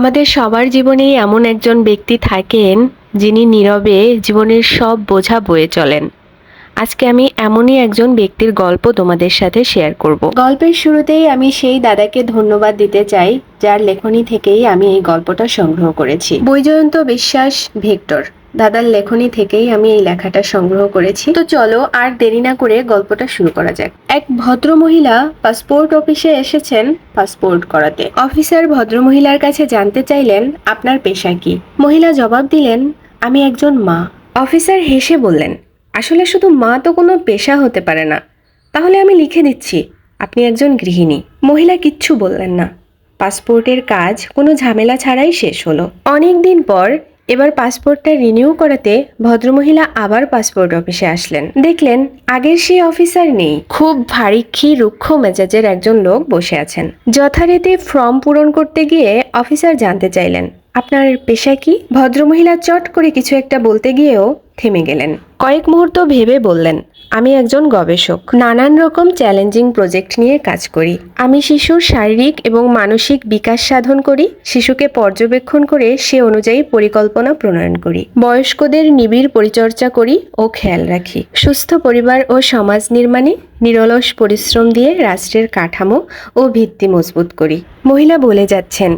আমাদের সবার জীবনেই এমন একজন ব্যক্তি থাকেন যিনি নীরবে জীবনের সব বোঝা বয়ে চলেন। আজকে আমি এমনই একজন ব্যক্তির গল্প তোমাদের সাথে শেয়ার করব। গল্পের শুরুতেই আমি সেই দাদাকে ধন্যবাদ দিতে চাই, যার লেখনী থেকেই আমি এই গল্পটা সংগ্রহ করেছি। বৈজয়ন্ত বিশ্বাস, ভেক্টর। দাদার লেখনী থেকেই আমি এই লেখাটা সংগ্রহ করেছি। তো চলো আর দেরি না করে গল্পটা শুরু করা যাক। এক ভদ্র মহিলা পাসপোর্ট অফিসে এসেছেন পাসপোর্ট করাতে। অফিসার ভদ্রমহিলার কাছে জানতে চাইলেন, আপনার পেশা কি? মহিলা জবাব দিলেন, আমি একজন মা। অফিসার হেসে বললেন, আসলে শুধু মা তো কোনো পেশা হতে পারে না। তাহলে আমি লিখে দিচ্ছি, আপনি একজন গৃহিণী। মহিলা কিচ্ছু বললেন না। পাসপোর্টের কাজ কোনো ঝামেলা ছাড়াই শেষ হলো। অনেক দিন পর এবার পাসপোর্টটা রিনিউ করাতে ভদ্রমহিলা আবার পাসপোর্ট অফিসে আসলেন। দেখলেন আগের সেই অফিসার নেই। খুব ভারীক্ষী রুক্ষ মেজাজের একজন লোক বসে আছেন। যথারীতি ফর্ম পূরণ করতে গিয়ে অফিসার জানতে চাইলেন। আপনার পেশা কি? ভদ্রমহিলা চট করে কিছু একটা বলতে গিয়েও থেমে গেলেন। কয়েক মুহূর্ত ভেবে বললেন, আমি একজন গবেষক। নানান রকম চ্যালেঞ্জিং প্রজেক্ট নিয়ে কাজ করি। আমি শিশুর শারীরিক এবং মানসিক বিকাশ সাধন করি। শিশুকে পর্যবেক্ষণ করে সে অনুযায়ী পরিকল্পনা প্রণয়ন করি। বয়স্কদের নিবিড় পরিচর্যা করি ও খেয়াল রাখি। সুস্থ পরিবার ও সমাজ নির্মাণে নিরলস পরিশ্রম দিয়ে রাষ্ট্রের কাঠামো ও ভিত্তি মজবুত করি। মহিলা বলে যাচ্ছেন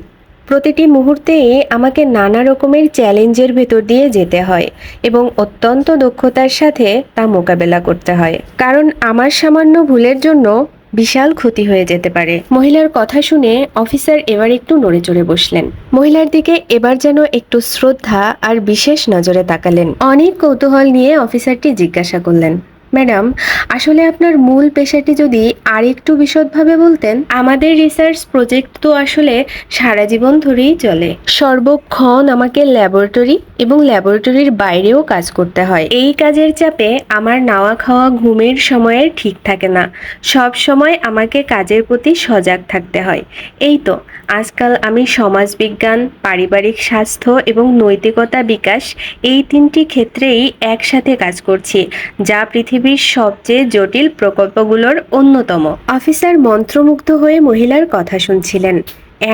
প্রতিটি মুহূর্তেই আমাকে নানা রকমের চ্যালেঞ্জের ভেতর দিয়ে যেতে হয় এবং অত্যন্ত দক্ষতার সাথে তা মোকাবেলা করতে হয়। কারণ আমার সামান্য ভুলের জন্য বিশাল ক্ষতি হয়ে যেতে পারে। মহিলার কথা শুনে অফিসার এবার একটু নড়ে চড়ে বসলেন। মহিলার দিকে এবার যেন একটু শ্রদ্ধা আর বিশেষ নজরে তাকালেন। অনেক কৌতূহল নিয়ে অফিসারটি জিজ্ঞাসা করলেন ম্যাডাম, আসলে আপনার মূল পেশাটি যদি আর একটু বিশদভাবে বলতেন। আমাদের রিসার্চ প্রজেক্ট তো আসলে সারা জীবন ধরেই চলে। সর্বক্ষণ আমাকে ল্যাবরেটরি এবং ল্যাবরেটরির বাইরেও কাজ করতে হয়। এই কাজের চাপে আমার নাওয়া খাওয়া ঘুমের সময়ের ঠিক থাকে না। সব সময় আমাকে কাজের প্রতি সজাগ থাকতে হয়। এই তো, আজকাল আমি সমাজবিজ্ঞান, পারিবারিক স্বাস্থ্য এবং নৈতিকতা বিকাশ এই তিনটি ক্ষেত্রেই একসাথে কাজ করছি, যা পৃথিবীর সবচেয়ে জটিল প্রকল্পগুলোর অন্যতম। অফিসার মন্ত্রমুগ্ধ হয়ে মহিলার কথা শুনছিলেন।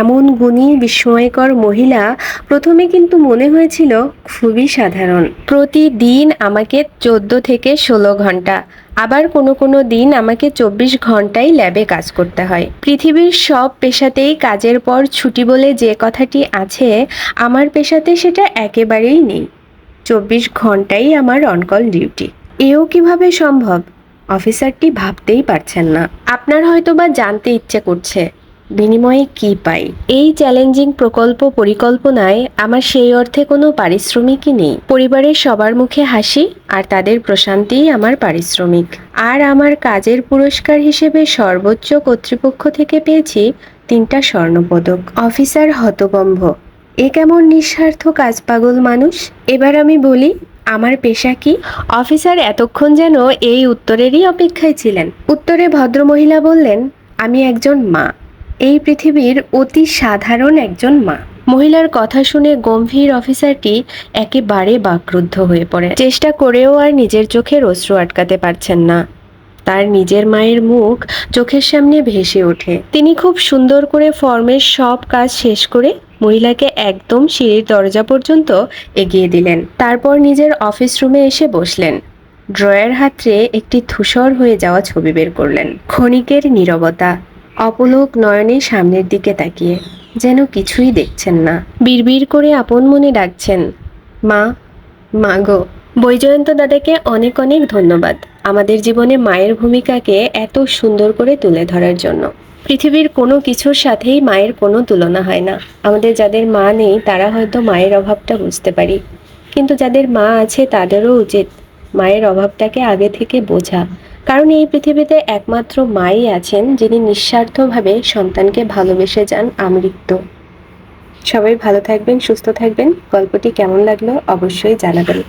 এমন গুণী, বিস্ময়কর মহিলা প্রথমে কিন্তু মনে হয়েছিল খুবই সাধারণ। প্রতিদিন আমাকে চোদ্দ থেকে ষোলো ঘণ্টা, আবার কোনো কোনো দিন আমাকে চব্বিশ ঘন্টাই ল্যাবে কাজ করতে হয়। পৃথিবীর সব পেশাতেই কাজের পর ছুটি বলে যে কথাটি আছে, আমার পেশাতে সেটা একেবারেই নেই। চব্বিশ ঘন্টাই আমার অনকল ডিউটি। এও কীভাবে সম্ভব? অফিসারটি ভাবতেই পারছেন না। আপনার হয়তো বা জানতে ইচ্ছে করছে, বিনিময়ে কি পাই? এই চ্যালেঞ্জিং প্রকল্প পরিকল্পনায় আমার সেই অর্থে কোনো পারিশ্রমিকই নেই। পরিবারের সবার মুখে হাসি আর তাদের প্রশান্তিই আমার পারিশ্রমিক। আর আমার কাজের পুরস্কার হিসেবে সর্বোচ্চ কর্তৃপক্ষ থেকে পেয়েছি তিনটা স্বর্ণপদক। অফিসার হতবম্ব। এ কেমন নিঃস্বার্থ কাজ পাগল মানুষ? এবার আমি বলি আমার পেশা কি? অফিসার এতক্ষণ যেন এই উত্তরেরই অপেক্ষায় ছিলেন। উত্তরে ভদ্রমহিলা বললেন, আমি একজন মা। এই পৃথিবীর অতি সাধারণ একজন মা। মহিলার কথা শুনে গম্ভীর অফিসারটি একেবারে বাক্রুদ্ধ হয়ে পড়ে। চেষ্টা করেও আর নিজের চোখের অশ্রু আটকাতে পারছেন না। তার নিজের মায়ের মুখ চোখের সামনে ভেসে ওঠে। তিনি খুব সুন্দর করে ফর্মের সব কাজ শেষ করে মহিলাকে একদম সিঁড়ির দরজা পর্যন্ত এগিয়ে দিলেন। তারপর নিজের অফিস রুমে এসে বসলেন। ড্রয়ার হাতরে একটি ধূসর হয়ে যাওয়া ছবি বের করলেন। ক্ষণিকের নীরবতা, অপলোক নয়নে সামনের দিকে তাকিয়ে, যেন কিছুই দেখছেন না। বিড়বিড় করে আপন মনে ডাকছেন, মা মা গো। বৈজয়ন্ত দাদাকে অনেক অনেক ধন্যবাদ। আমাদের জীবনে মায়ের ভূমিকাকে এত সুন্দর করে তুলে ধরার জন্য। পৃথিবীর কোনো কিছুর সাথেই মায়ের কোনো তুলনা হয় না। আমাদের যাদের মা নেই, তারা হয়তো মায়ের অভাবটা বুঝতে পারি। কিন্তু যাদের মা আছে, তাদেরও উচিত মায়ের অভাবটাকে আগে থেকে বোঝা। কারণ এই পৃথিবীতে একমাত্র মাই আছেন, যিনি নিঃস্বার্থভাবে সন্তানকে ভালোবেসে যান আমৃত্য। সবাই ভালো থাকবেন, সুস্থ থাকবেন। গল্পটি কেমন লাগল অবশ্যই জানাবেন।